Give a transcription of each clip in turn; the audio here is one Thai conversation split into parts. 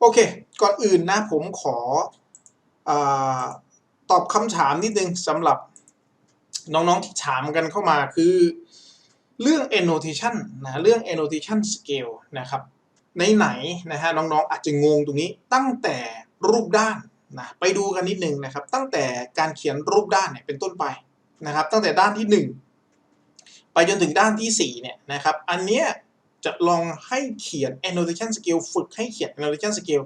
โอเค ก่อนอื่นนะผมขออตอบคำถามนิดนึงสำหรับน้องๆที่ถามกันเข้ามาคือเรื่อง annotation นะเรื่อง annotation scale นะครับไหนๆนะฮะน้องๆอาจจะงงตรงนี้ตั้งแต่รูปด้านนะไปดูกันนิดนึงนะครับ ตั้งแต่การเขียนรูปด้านเนี่ยเป็นต้นไปนะครับ ตั้งแต่ด้านที่ 1 ไปจนถึงด้านที่4เนี่ยนะครับ อันเนี้ย จะลองให้เขียน annotation skill ฝึกให้เขียน annotation skill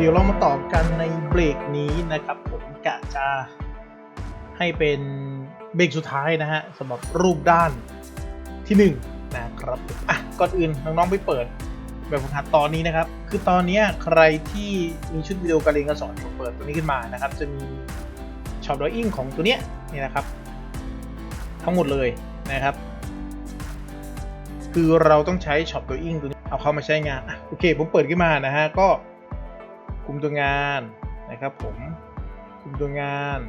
เดี๋ยวเรามาต่อกันในเบรกนี้นะครับ ผมกะจะให้เป็นเบรกสุดท้ายนะฮะสำหรับรูปด้านที่หนึ่งนะครับอะก่อนอื่นน้องๆไปเปิดแบบฝึกหัดตอนนี้นะครับ คือตอนเนี้ยใครที่มีชุดวิดีโอการเรียนการสอนผมเปิดตัวนี้ขึ้นมานะครับ จะมีช็อปดออิ่งของตัวเนี้ยนี่นะครับ ทั้งหมดเลยนะครับ คือเราต้องใช้ช็อปดออิ่งตัวนี้เอาเข้ามาใช้งานอโอเค ผมเปิดขึ้นมานะฮะก็ คุมตัวงานนะครับผมคุมตัวงาน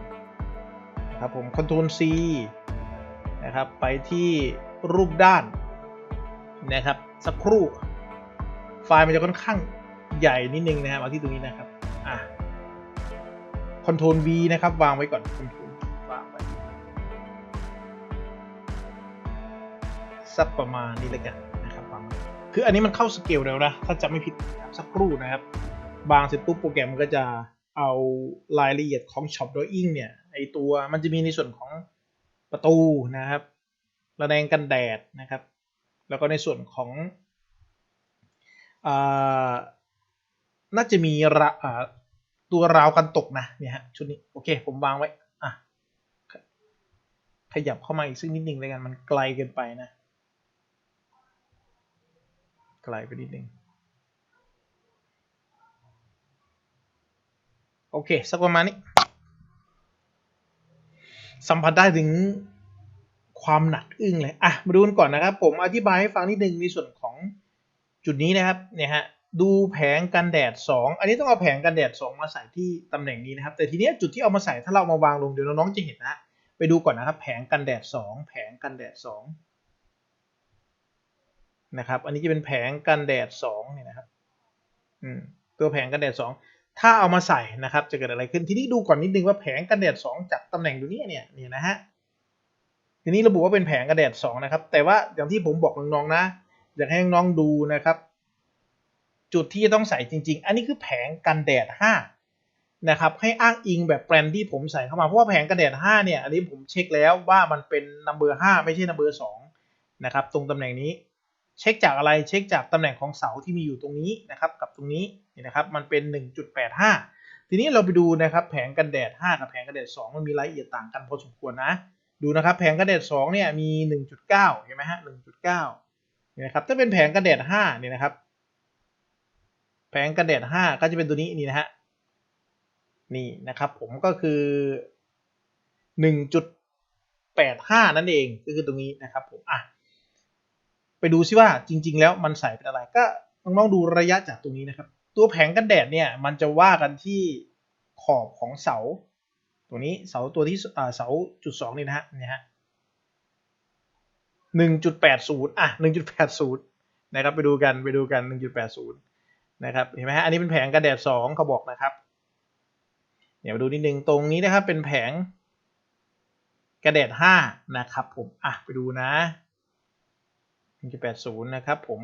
นะครับผม Ctrl C นะครับไปที่รูปด้านนะครับสักครู่ ไฟล์มันจะค่อนข้างใหญ่นิดนึงนะฮะมาที่ตรงนี้นะครับอะ Ctrl V นะครับ วางไว้ก่อน Ctrl วางไว้สักประมาณนี้เลยกันนะครับวางไว้คืออันนี้มันเข้าสเกลแล้วนะ ถ้าจำไม่ผิดนะครับสักครู่นะครับ บางเสร็จปุ๊บโปรแกรมมันก็จะเอารายละเอียดของ Shop Drawing เนี่ยไอตัวมันจะมีในส่วนของประตูนะครับ ระแนงกันแดดนะครับ แล้วก็ในส่วนของอน่าจะมีระตัวราวกันตกนะเนี่ยฮะชุดนี้โอเคผมวางไว้อะขยับเข้ามาอีกสักนิดหนึ่งเลยกันมันไกลเกินไปนะ ไกลไปนิดหนึ่ง โอเค สักประมาณนี้ สัมผัสได้ถึงความหนักอึ้งเลย อะ มาดูกันก่อนนะครับ ผมอธิบายให้ฟังนิดนึงในส่วนของจุดนี้นะครับ เนี่ยฮะ ดูแผงกันแดด 2 อันนี้ต้องเอาแผงกันแดด 2 มาใส่ที่ตำแหน่งนี้นะครับ แต่ทีเนี้ยจุดที่เอามาใส่ถ้าเรามาวางลงเดี๋ยวน้องๆจะเห็นนะ ไปดูก่อนนะครับ แผงกันแดด 2 แผงกันแดด 2 นะครับ อันนี้จะเป็นแผงกันแดด 2 เนี่ยนะครับ อืม ตัวแผงกันแดด 2 ถ้าเอามาใส่นะครับจะเกิดอะไรขึ้น ทีนี้ดูก่อนนิดนึงว่าแผงกันแดด 2 จากตำแหน่งตรงนี้เนี่ยเนี่ยนะฮะทีนี้ระบุว่าเป็นแผงกันแดด 2 นะครับ แต่ว่าอย่างที่ผมบอกน้องๆนะ อยากให้น้องๆดูนะครับ จุดที่จะต้องใส่จริง ๆ อันนี้คือแผงกันแดด 5 นะครับ ให้อ้างอิงแบบแปลนที่ผมใส่เข้ามา เพราะว่าแผงกันแดด 5 เนี่ย อันนี้ผมเช็คแล้วว่ามันเป็นนัมเบอร์5ไม่ใช่นัมเบอร์2นะครับ ตรงตำแหน่งนี้ เช็คจากอะไรเช็คจากตำแหน่งของเสาที่มีอยู่ตรงนี้นะครับกับตรงนี้นี่นะครับมันเป็น 1.85 ทีนี้เราไปดูนะครับแผงกันแดด 5 กับแผงกันแดด 2 มันมีรายละเอียดต่างกันพอสมควรนะ ดูนะครับแผงกันแดด 2 เนี่ยมี 1.9 เห็นไหมฮะ 1.9เนี่นะครับถ้าเป็นแผงกันแดด 5 เนี่ยนะครับ แผงกันแดด 5 ก็จะเป็นตัวนี้นี่นะฮะนี่นะครับผมก็คือ 1.85 นั่นเองก็คือตรงนี้นะครับผมอะ ไปดูซิว่าจริง ๆ แล้วมันใส่เป็นอะไรก็น้องๆดูระยะจากตรงนี้นะครับ ตัวแผงกันแดดเนี่ยมันจะว่ากันที่ขอบของเสา ตัวนี้เสาตัวที่เสาจุดสองนี่นะฮะเนี่ยฮะหนึ่งจุดแปดศูนย์อะหนึ่งจุดแปดศูนย์นะครับไปดูกันไปดูกันหนึ่งจุดแปดศูนย์นะครับเห็นไหมฮะอันนี้เป็นแผงกันแดดสองเขาบอกนะครับเดี๋ยวมาดูนิดนึงตรงนี้นะครับเป็นแผงกระแดดห้านะครับผมอะไปดูนะ 1.80 นะครับผม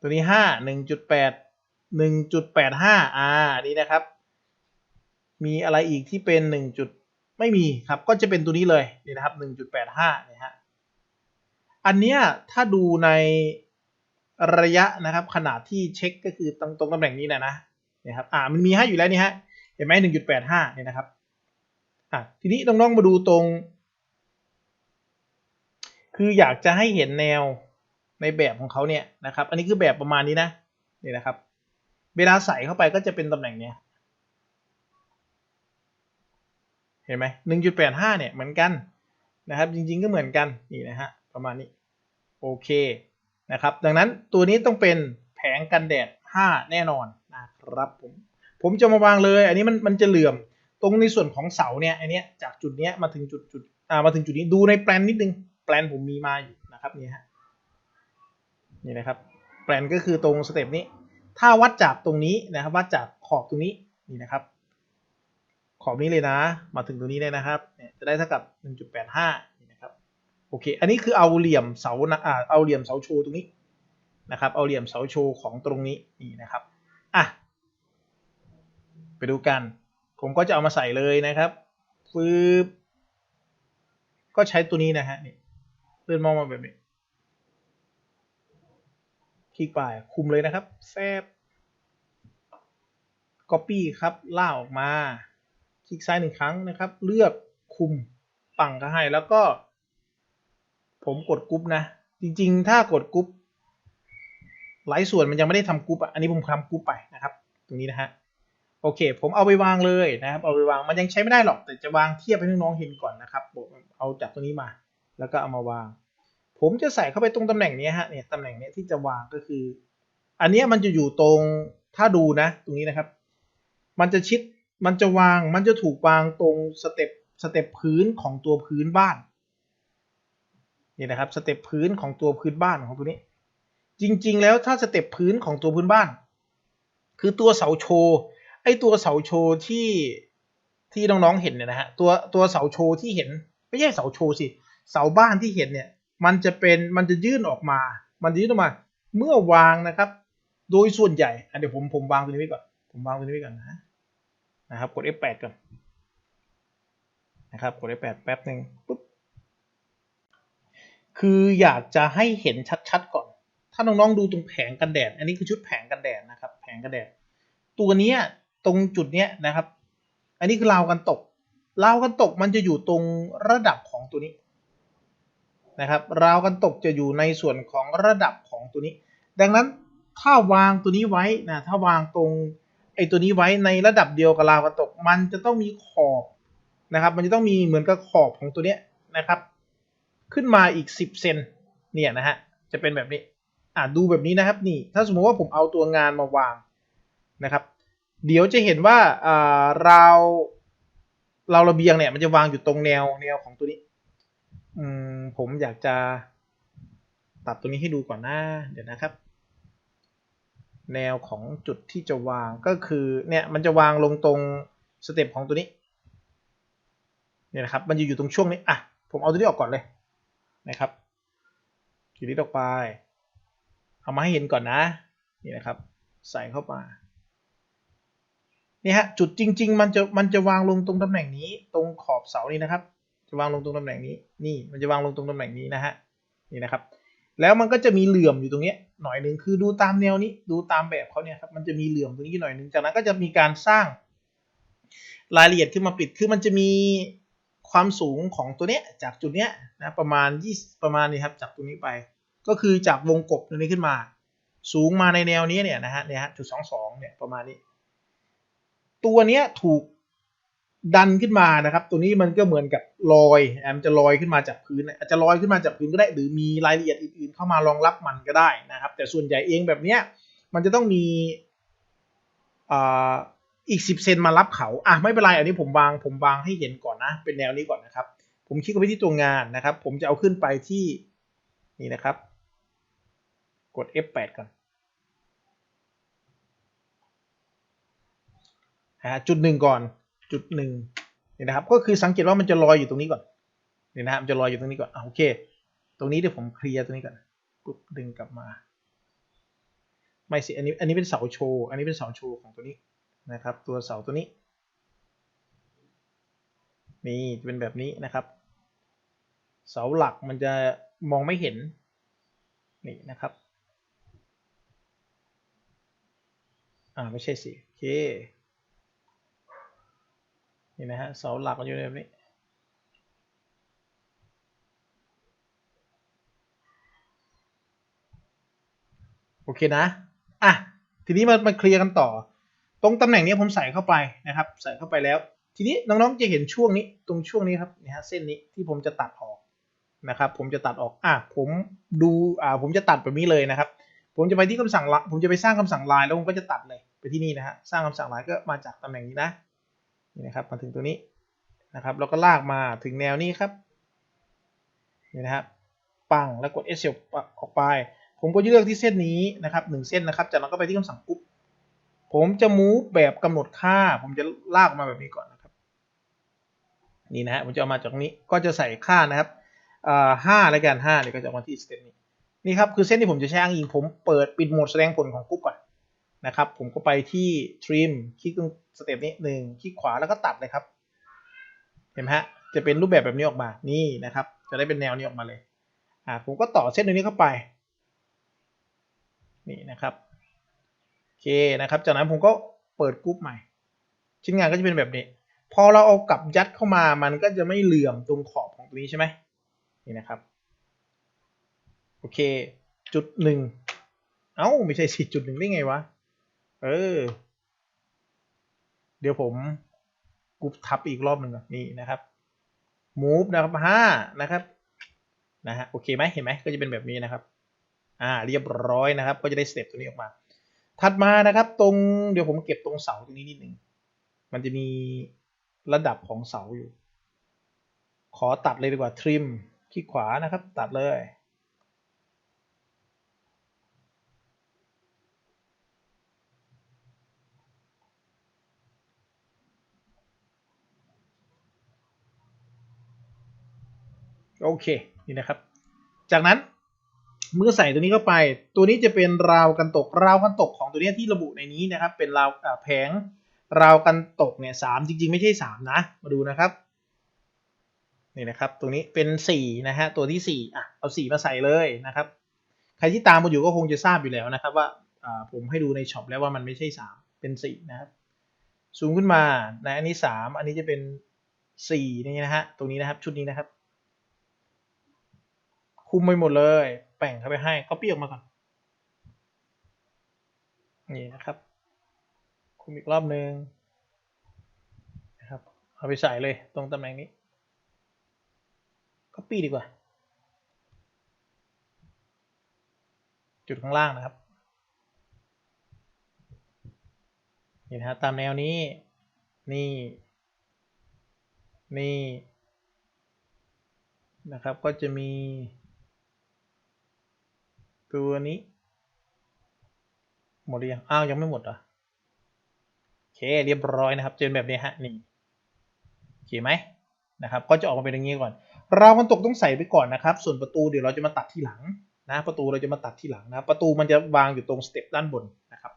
ตัวนี้ 5 1.8 1.85อ่านี่นะครับ มีอะไรอีกที่เป็น 1. จุดไม่มีครับ ก็จะเป็นตัวนี้เลยนี่นะครับ 1.85เนี่ยฮะ อันเนี้ยถ้าดูในระยะนะครับ ขนาดที่เช็คก็คือตรงตรงตำแหน่งนี้นะนะเนี่ยครับ อ่า มันมีให้อยู่แล้วนี่ฮะ เห็นไหมหนึ่งจุดแปดห้าเนี่ยนะครับ อะ ทีนี้น้องๆมาดูตรง คืออยากจะให้เห็นแนวในแบบของเขาเนี่ยนะครับ อันนี้คือแบบประมาณนี้นะนี่นะครับ เวลาใส่เข้าไปก็จะเป็นตำแหน่งเนี้ยเห็นไหมหนึ่งจุดแปดห้าเนี่ยเหมือนกันนะครับ จริงๆก็เหมือนกันนี่นะฮะประมาณนี้โอเคนะครับ ดังนั้นตัวนี้ต้องเป็นแผงกันแดด 5 แน่นอนนะครับผมผมจะมาวางเลย อันนี้มันมันจะเหลื่อมตรงในส่วนของเสาเนี่ยอันเนี้ยจากจุดเนี้ยมาถึงจุดจุดอ่ามาถึงจุดนี้ดูในแปลนนิดนึง แปลนผมมีมาอยู่นะครับนี่ฮะนี่นะครับแปลนก็คือตรงสเต็ปนี้ ถ้าวัดจากตรงนี้นะครับ วัดจากขอบตรงนี้นี่นะครับ ขอบนี้เลยนะ มาถึงตรงนี้เลยนะครับเนี่ยจะได้เท่ากับ 1.85นี่นะครับโอเค อันนี้คือเอาเหลี่ยมเสาอ่าเอาเหลี่ยมเสาโชว์ตรงนี้นะครับ เอาเหลี่ยมเสาโชว์ของตรงนี้นี่นะครับอะไปดูกัน ผมก็จะเอามาใส่เลยนะครับฟืบก็ใช้ตัวนี้นะฮะนี่ เลื่อนมองมาแบบนี้ คลิกไปคุมเลยนะครับแฟบ Copy ครับล่าออกมา คลิกซ้ายหนึ่งครั้งนะครับ เลือกคุมปังก็ให้แล้วก็ ผมกดกรุ๊ปนะ จริงๆ ถ้ากดกรุ๊ปหลายส่วนมันยังไม่ได้ทำกรุ๊ปอะอันนี้ผมทำกรุ๊ปไปนะครับ ตรงนี้นะฮะโอเค ผมเอาไปวางเลยนะครับ เอาไปวาง มันยังใช้ไม่ได้หรอก แต่จะวางเทียบให้น้องๆเห็นก่อนนะครับผมเอาจากตรงนี้มา แล้วก็เอามาวาง ผมจะใส่เข้าไปตรงตำแหน่งนี้ฮะเนี่ยตำแหน่งนี้ที่จะวางก็คือ อันนี้มันจะอยู่ตรงถ้าดูนะ ตรงนี้นะครับ มันจะชิดมันจะวางมันจะถูกวางตรงสเต็ปสเต็ปพื้นของตัวพื้นบ้านนี่นะครับสเต็ปพื้นของตัวพื้นบ้านของตัวนี้ จริง ๆ แล้วถ้าสเต็ปพื้นของตัวพื้นบ้าน คือตัวเสาโชว์ไอตัวเสาโชว์ที่ที่น้องๆเห็นเนี่ยนะฮะตัวตัวเสาโชว์ที่เห็น ไม่ใช่เสาโชว์สิ เสาบ้านที่เห็นเนี่ยมันจะเป็นมันจะยื่นออกมา มันจะยื่นออกมา เมื่อวางนะครับ โดยส่วนใหญ่เดี๋ยวผมผมวางตัวนี้ไว้ก่อนผมวางตัวนี้ไว้ก่อนนะนะครับกด F8 ก่อนนะครับกด F8 แป๊บหนึ่งปุ๊บคืออยากจะให้เห็นชัดๆก่อน ถ้าน้องๆดูตรงแผงกันแดด อันนี้คือชุดแผงกันแดดนะครับ แผงกันแดด ตัวนี้ตรงจุดเนี้ยนะครับ อันนี้คือราวกันตก ราวกันตกมันจะอยู่ตรงระดับของตัวนี้ นะครับราวกันตกจะอยู่ในส่วนของระดับของตัวนี้ ดังนั้นถ้าวางตัวนี้ไว้นะถ้าวางตรงไอ้ตัวนี้ไว้ในระดับเดียวกับราวกันตก มันจะต้องมีขอบนะครับ มันจะต้องมีเหมือนกับขอบของตัวเนี้ยนะครับ ขึ้นมาอีก 10เซนเนี่ยนะฮะจะเป็นแบบนี้อ่าดูแบบนี้นะครับนี่ ถ้าสมมติว่าผมเอาตัวงานมาวางนะครับ เดี๋ยวจะเห็นว่าอ่าราวราวระเบียงเนี่ยมันจะวางอยู่ตรงแนวแนวของตัวนี้ อืมผมอยากจะตัดตัวนี้ให้ดูก่อนหนะเดี๋ยวนะครับ แนวของจุดที่จะวางก็คือเนี่ยมันจะวางลงตรงสเต็ปของตัวนี้เนี่ยนะครับมันจะอยู่ตรงช่วงนี้อะผมเอาตัวนี้ออกก่อนเลยนะครับทีนี้ออกไป เอามาให้เห็นก่อนนะนี่นะครับ ใส่เข้ามานี่ฮะจุดจริง ๆ มันจะมันจะวางลงตรงตำแหน่งนี้ตรงขอบเสานี่นะครับ จะวางลงตรงตำแหน่งนี้ นี่มันจะวางลงตรงตำแหน่งนี้นะฮะ นี่นะครับ แล้วมันก็จะมีเหลื่อมอยู่ตรงนี้หน่อยหนึ่งคือดูตามแนวนี้ ดูตามแบบเขาเนี่ยครับ มันจะมีเหลื่อมตรงนี้หน่อยหนึ่งจากนั้นก็จะมีการสร้างรายละเอียดขึ้นมาปิด คือมันจะมีความสูงของตัวเนี้ยจากจุดเนี้ยนะประมาณ20ประมาณนี้ครับจากตรงนี้ไป ก็คือจากวงกบตรงนี้ขึ้นมา สูงมาในแนวนี้เนี่ยนะฮะเนี่ยฮะจุดสองสองเนี่ยประมาณนี้ ตัวเนี้ยถูก ดันขึ้นมานะครับ ตัวนี้มันก็เหมือนกับลอยมันจะลอยขึ้นมาจากพื้นอาจจะลอยขึ้นมาจากพื้นก็ได้ หรือมีรายละเอียดอื่นๆ เข้ามารองรับมันก็ได้นะครับ แต่ส่วนใหญ่เองแบบเนี้ยมันจะต้องมีอีกสิบเซนมารับเขาอะไม่เป็นไรอันนี้ผมวางผมวางให้เห็นก่อนนะ เป็นแนวนี้ก่อนนะครับ ผมคลิกไปที่ตัวงานนะครับ ผมจะเอาขึ้นไปที่นี่นะครับ กด F8 ก่อนจุดหนึ่งก่อน จุดหนึ่งนี่นะครับ ก็คือสังเกตว่ามันจะลอยอยู่ตรงนี้ก่อนนี่นะครับจะลอยอยู่ตรงนี้ก่อนอะโอเค ตรงนี้เดี๋ยวผมเคลียร์ตรงนี้ก่อนปุ๊บดึงกลับมา ไม่สิอันนี้อันนี้เป็นเสาโชว์อันนี้เป็นเสาโชว์ของตัวนี้นะครับ ตัวเสาตัวนี้นี่จะเป็นแบบนี้นะครับ เสาหลักมันจะมองไม่เห็นนี่นะครับ อ่า ไม่ใช่สิ โอเค นี่นะฮะเสาหลักมันอยู่แบบนี้โอเคนะอะทีนี้มามาเคลียร์กันต่อ ตรงตำแหน่งนี้ผมใส่เข้าไปนะครับ ใส่เข้าไปแล้ว ทีนี้น้องๆจะเห็นช่วงนี้ตรงช่วงนี้ครับนี่ฮะเส้นนี้ที่ผมจะตัดออกนะครับ ผมจะตัดออกอะผมดูอ่าผมจะตัดแบบนี้เลยนะครับ ผมจะไปที่คำสั่งละผมจะไปสร้างคำสั่งลายแล้วผมก็จะตัดเลยไปที่นี่นะฮะสร้างคำสั่งลายก็มาจากตำแหน่งนี้นะ นี่นะครับมาถึงตัวนี้นะครับแล้วก็ลากมาถึงแนวนี้ครับนี่นะครับปังแล้วกด S ออกไป ผมก็จะเลือกที่เส้นนี้นะครับหนึ่งเส้นนะครับ จากนั้นก็ไปที่คำสั่งปุ๊บผมจะ move แบบกำหนดค่า ผมจะลากมาแบบนี้ก่อนนะครับ นี่นะฮะผมจะเอามาจากนี้ก็จะใส่ค่านะครับห้าแล้วกันห้าเนี่ยก็จะมาที่สเต็ปนี้นี่ครับคือเส้นที่ผมจะใช้อ้างอิงผมเปิดปิดโหมดแสดงผลของกรุ๊ปก่อน นะครับ ผมก็ไปที่ trim คลิกตรงสเต็ปนี้หนึ่งคลิกขวาแล้วก็ตัดเลยครับ เห็นไหมฮะ จะเป็นรูปแบบแบบนี้ออกมา นี่นะครับ จะได้เป็นแนวนี้ออกมาเลย อ่า ผมก็ต่อเส้นตรงนี้เข้าไป นี่นะครับ โอเคนะครับ จากนั้นผมก็เปิดกรุ๊ปใหม่ ชิ้นงานก็จะเป็นแบบนี้ พอเราเอากลับยัดเข้ามา มันก็จะไม่เหลื่อมตรงขอบของตรงนี้ใช่ไหมนี่นะครับ โอเค จุดหนึ่ง เอ้า ไม่ใช่สิจุดหนึ่งได้ไงวะ เออ เดี๋ยวผมกรุ๊ปทับอีกรอบหนึ่งนี่นะครับ move นะครับห้านะครับนะฮะโอเคไหมเห็นไหมก็จะเป็นแบบนี้นะครับ อ่าเรียบร้อยนะครับ ก็จะได้สเต็ปตัวนี้ออกมา ถัดมานะครับตรงเดี๋ยวผมเก็บตรงเสาตรงนี้นิดหนึ่งมันจะมีระดับของเสาอยู่ ขอตัดเลยดีกว่า trim คลิกขวานะครับ ตัดเลย โอเคนี่นะครับ จากนั้นเมื่อใส่ตัวนี้เข้าไป ตัวนี้จะเป็นราวกันตกราวกันตกของตัวนี้ที่ระบุในนี้นะครับ เป็นราวแผงราวกันตกเนี่ยสามจริง ๆ ไม่ใช่สามนะ มาดูนะครับนี่นะครับ ตรงนี้เป็นสี่นะฮะตัวที่สี่อะเอาสี่มาใส่เลยนะครับ ใครที่ตามมาอยู่ก็คงจะทราบอยู่แล้วนะครับ ว่าผมให้ดูในช็อปแล้วว่ามันไม่ใช่สามเป็นสี่นะครับซูมขึ้นมาในอันนี้สามอันนี้จะเป็นสี่นี่นะฮะตรงนี้นะครับชุดนี้นะครับ คุมไปหมดเลย แป่งเข้าไปให้ก็ปี้ออกมาก่อน นี่นะครับ คุมอีกรอบหนึ่งนะครับ เอาไปใส่เลยตรงตำแหน่งนี้ก็ปี้ดีกว่า จุดข้างล่างนะครับ นี่นะตามแนวนี้ นี่ นี่นะครับก็จะมี ตัวนี้ หมดหรือยัง อ้าว ยังไม่หมดเหรอโอเค เรียบร้อยนะครับ เจนแบบนี้ฮะ นี่โอเคไหมนะครับ ก็จะออกมาเป็นอย่างนี้ก่อน ราวมันตกต้องใส่ไปก่อนนะครับ ส่วนประตูเดี๋ยวเราจะมาตัดที่หลังนะ ประตูเราจะมาตัดที่หลังนะ ประตูมันจะวางอยู่ตรงสเต็ปด้านบนนะครับ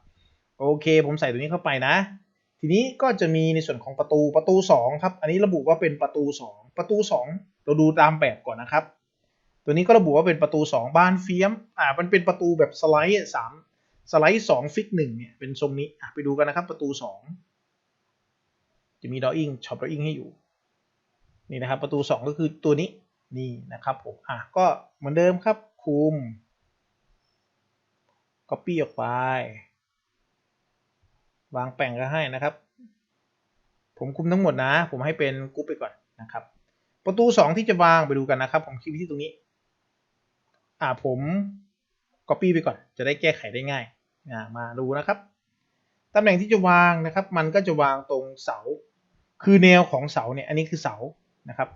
โอเค ผมใส่ตัวนี้เข้าไปนะ ทีนี้ก็จะมีในส่วนของประตู ประตูสองครับ อันนี้ระบุว่าเป็นประตูสองประตูสองเราดูตามแบบก่อนนะครับ ตัวนี้ก็ระบุว่าเป็นประตูสองบานเฟียม อ่า มันเป็นประตูแบบสไลด์สามสไลด์สองฟิกหนึ่งเนี่ย เป็นทรงนี้ อะ ไปดูกันนะครับ ประตูสองจะมีดออิ่งช็อปดออิ่งให้อยู่ นี่นะครับ ประตูสองก็คือตัวนี้ นี่นะครับผม อะ ก็เหมือนเดิมครับ คุม copy ออกไป วางแป่งก็ให้นะครับ ผมคุมทั้งหมดนะ ผมให้เป็นกรุ๊ปไปก่อนนะครับ ประตูสองที่จะวางไปดูกันนะครับ ผมคลิกที่ตรงนี้ อ่าผม copy ไปก่อน จะได้แก้ไขได้ง่ายอ่ามาดูนะครับตำแหน่งที่จะวางนะครับ มันก็จะวางตรงเสา คือแนวของเสาเนี่ย อันนี้คือเสานะครับ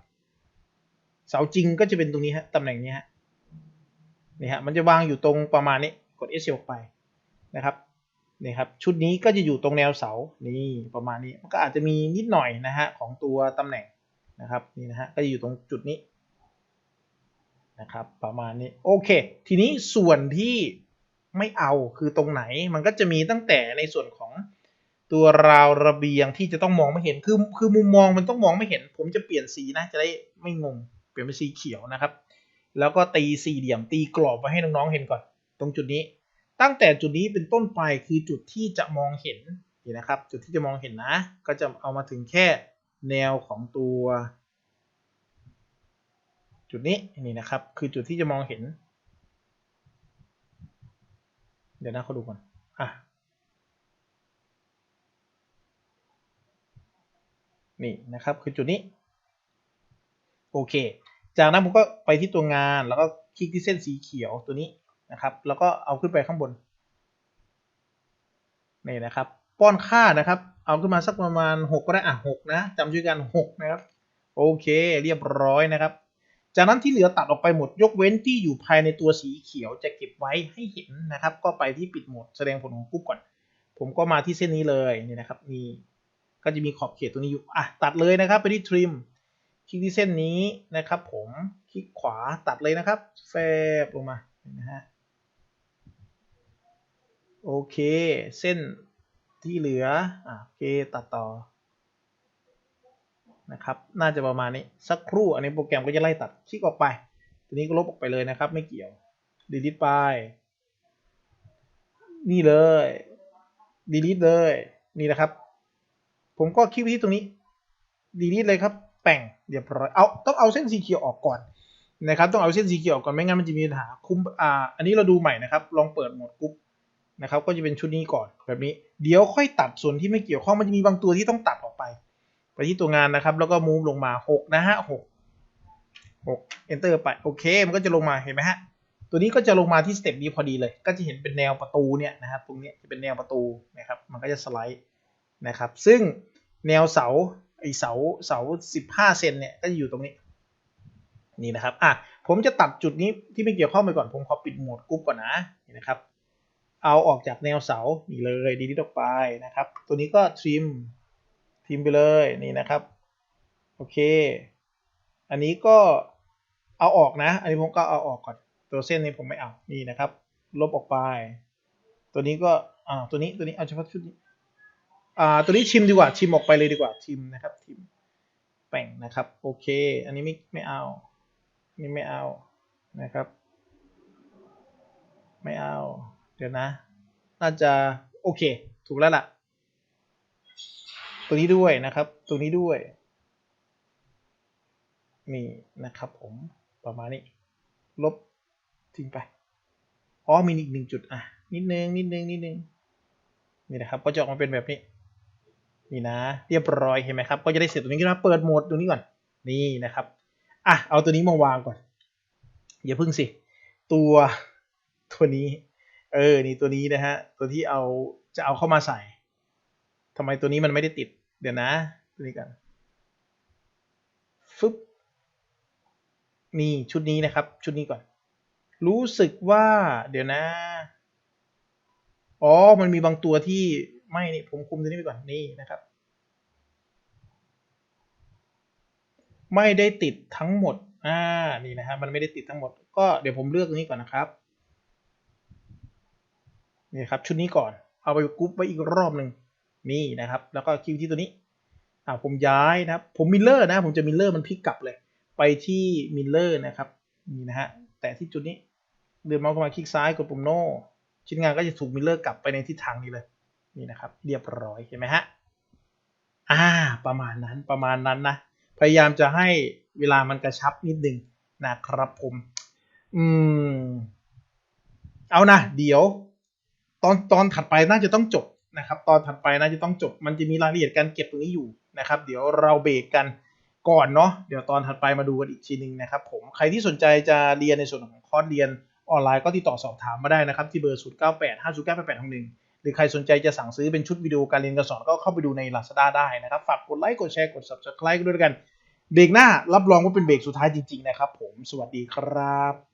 เสาจริงก็จะเป็นตรงนี้ฮะตำแหน่งนี้ฮะนี่ฮะมันจะวางอยู่ตรงประมาณนี้กด S ออกไปนะครับนี่ครับชุดนี้ก็จะอยู่ตรงแนวเสานี่ประมาณนี้มันก็อาจจะมีนิดหน่อยนะฮะของตัวตำแหน่งนะครับนี่นะฮะก็จะอยู่ตรงจุดนี้ นะครับ ประมาณนี้โอเค ทีนี้ส่วนที่ไม่เอาคือตรงไหนมันก็จะมีตั้งแต่ในส่วนของตัวราวระเบียงที่จะต้องมองไม่เห็นคือคือมุมมองมันต้องมองไม่เห็น ผมจะเปลี่ยนสีนะจะได้ไม่งงเปลี่ยนเป็นสีเขียวนะครับ แล้วก็ตีสี่เหลี่ยมตีกรอบไว้ให้น้องๆเห็นก่อน ตรงจุดนี้ตั้งแต่จุดนี้เป็นต้นไปคือจุดที่จะมองเห็นนี่นะครับ จุดที่จะมองเห็นนะ ก็จะเอามาถึงแค่แนวของตัว จุดนี้นี่นะครับ คือจุดที่จะมองเห็น เดี๋ยวนะเขาดูก่อนอะนี่นะครับคือจุดนี้ โอเค จากนั้นผมก็ไปที่ตัวงานแล้วก็คลิกที่เส้นสีเขียวตัวนี้นะครับ แล้วก็เอาขึ้นไปข้างบนนี่นะครับ ป้อนค่านะครับ เอาขึ้นมาสักประมาณ 6 ก็ได้อะ6นะจำชื่อกัน 6 นะครับ โอเค เรียบร้อยนะครับ จากนั้นที่เหลือตัดออกไปหมดยกเว้นที่อยู่ภายในตัวสีเขียวจะเก็บไว้ให้เห็นนะครับ ก็ไปที่ปิดโหมดแสดงผลของกรุ๊ปก่อน ผมก็มาที่เส้นนี้เลยนี่นะครับนี่ก็จะมีขอบเขตตัวนี้อยู่อะตัดเลยนะครับไปที่ทริมคลิกที่เส้นนี้นะครับ ผมคลิกขวาตัดเลยนะครับแฟบลงมานะฮะโอเค เส้นที่เหลืออะโอเคตัดต่อ นะครับ น่าจะประมาณนี้สักครู่อันนี้โปรแกรมก็จะไล่ตัดคลิกออกไป ตัวนี้ก็ลบออกไปเลยนะครับ ไม่เกี่ยว delete ไป นี่เลย delete เลย นี่นะครับ ผมก็คลิกไปที่ตรงนี้ delete เลยครับแป่งเรียบร้อยเอาต้องเอาเส้นสีเขียวออกก่อนนะครับ ต้องเอาเส้นสีเขียวออกก่อนไม่งั้นมันจะมีปัญหาคุมอ่าอันนี้เราดูใหม่นะครับ ลองเปิดโหมดกรุ๊ปนะครับ ก็จะเป็นชุดนี้ก่อนแบบนี้ เดี๋ยวค่อยตัดส่วนที่ไม่เกี่ยวข้องมันจะมีบางตัวที่ต้องตัดออกไป ไปที่ตัวงานนะครับ แล้วก็มูฟลงมา 6 นะฮะ6 6 enter ไป โอเค มันก็จะลงมา เห็นไหมฮะ ตัวนี้ก็จะลงมาที่สเต็ปนี้พอดีเลย ก็จะเห็นเป็นแนวประตูเนี่ยนะครับ ตรงนี้จะเป็นแนวประตูนะครับ มันก็จะสไลด์นะครับ ซึ่งแนวเสา ไอเสา เสาสิบห้าเซนเนี่ย ก็จะอยู่ตรงนี้ นี่นะครับ อะ ผมจะตัดจุดนี้ที่ไม่เกี่ยวข้องไปก่อน ผมขอปิดโหมดกรุ๊ปก่อนนะนี่นะครับ เอาออกจากแนวเสา นี่เลย ดีลิทออกไปนะครับ ตัวนี้ก็ทริม ทริมไปเลยนี่นะครับ โอเค อันนี้ก็เอาออกนะ อันนี้ผมก็เอาออกก่อน ตัวเส้นนี้ผมไม่เอา นี่นะครับ ลบออกไป ตัวนี้ก็อ่าตัวนี้ตัวนี้เอาเฉพาะชุดนี้อ่าตัวนี้ชิมดีกว่าชิมออกไปเลยดีกว่าชิมนะครับชิมแป่งนะครับ โอเค อันนี้ไม่ไม่เอา นี่ไม่เอานะครับ ไม่เอา เดี๋ยวนะ น่าจะโอเค ถูกแล้วล่ะ ตัวนี้ด้วยนะครับ ตัวนี้ด้วย นี่นะครับผมประมาณนี้ ลบทิ้งไปอ๋อมีอีกหนึ่งจุดอะนิดนึงนิดนึงนิดนึงนี่นะครับ ก็จะออกมาเป็นแบบนี้ นี่นะ เรียบร้อยเห็นไหมครับ ก็จะได้เสร็จตรงนี้ขึ้นมาเปิดโหมดตรงนี้ก่อน นี่นะครับอะเอาตัวนี้มาวางก่อนอย่าพึ่งสิ ตัวตัวนี้ เออ นี่ตัวนี้นะฮะ ตัวที่เอาจะเอาเข้ามาใส่ทำไมตัวนี้มันไม่ได้ติด เดี๋ยวนะตัวนี้กันฟึบนี่ชุดนี้นะครับ ชุดนี้ก่อน รู้สึกว่า เดี๋ยวนะ อ๋อ มันมีบางตัวที่ไม่นี่ผมคุมตัวนี้ไปก่อนนี่นะครับ ไม่ได้ติดทั้งหมด อ่า นี่นะฮะ มันไม่ได้ติดทั้งหมด ก็เดี๋ยวผมเลือกตรงนี้ก่อนนะครับ นี่ครับ ชุดนี้ก่อน เอาไปกรุ๊ปไว้อีกรอบหนึ่ง นี่นะครับ แล้วก็คลิกที่ตัวนี้อ่าผมย้ายนะครับ ผมมิลเลอร์นะ ผมจะมิลเลอร์มันพลิกกลับเลย ไปที่มิลเลอร์นะครับ นี่นะฮะ แต่ที่จุดนี้เดินเมาส์เข้ามาคลิกซ้ายกดปุ่มโน่ชิ้นงานก็จะถูกมิลเลอร์กลับไปในทิศทางนี้เลย นี่นะครับ เรียบร้อยเห็นไหมฮะ อ่า ประมาณนั้น ประมาณนั้นนะ พยายามจะให้เวลามันกระชับนิดนึงนะครับผม อืม เอานะ เดี๋ยว ตอนตอนถัดไปน่าจะต้องจบ นะครับตอนถัดไปน่าจะต้องจบมันจะมีรายละเอียดการเก็บตรงนี้อยู่นะครับ เดี๋ยวเราเบรกกันก่อนเนาะเดี๋ยวตอนถัดไปมาดูกันอีกทีนึงนะครับผมใครที่สนใจจะเรียนในส่วนของคอร์สเรียนออนไลน์ก็ติดต่อสอบถามมาได้นะครับ ที่เบอร์ 0 9 8 5 0 9 8 8 1หรือใครสนใจจะสั่งซื้อเป็นชุดวิดีโอการเรียนการสอนก็เข้าไปดูใน Lazada ได้นะครับ ฝากกดไลค์กดแชร์กด Subscribe กันด้วยกัน เบรกหน้ารับรองว่าเป็นเบรกสุดท้ายจริงๆนะครับผมสวัสดีครับ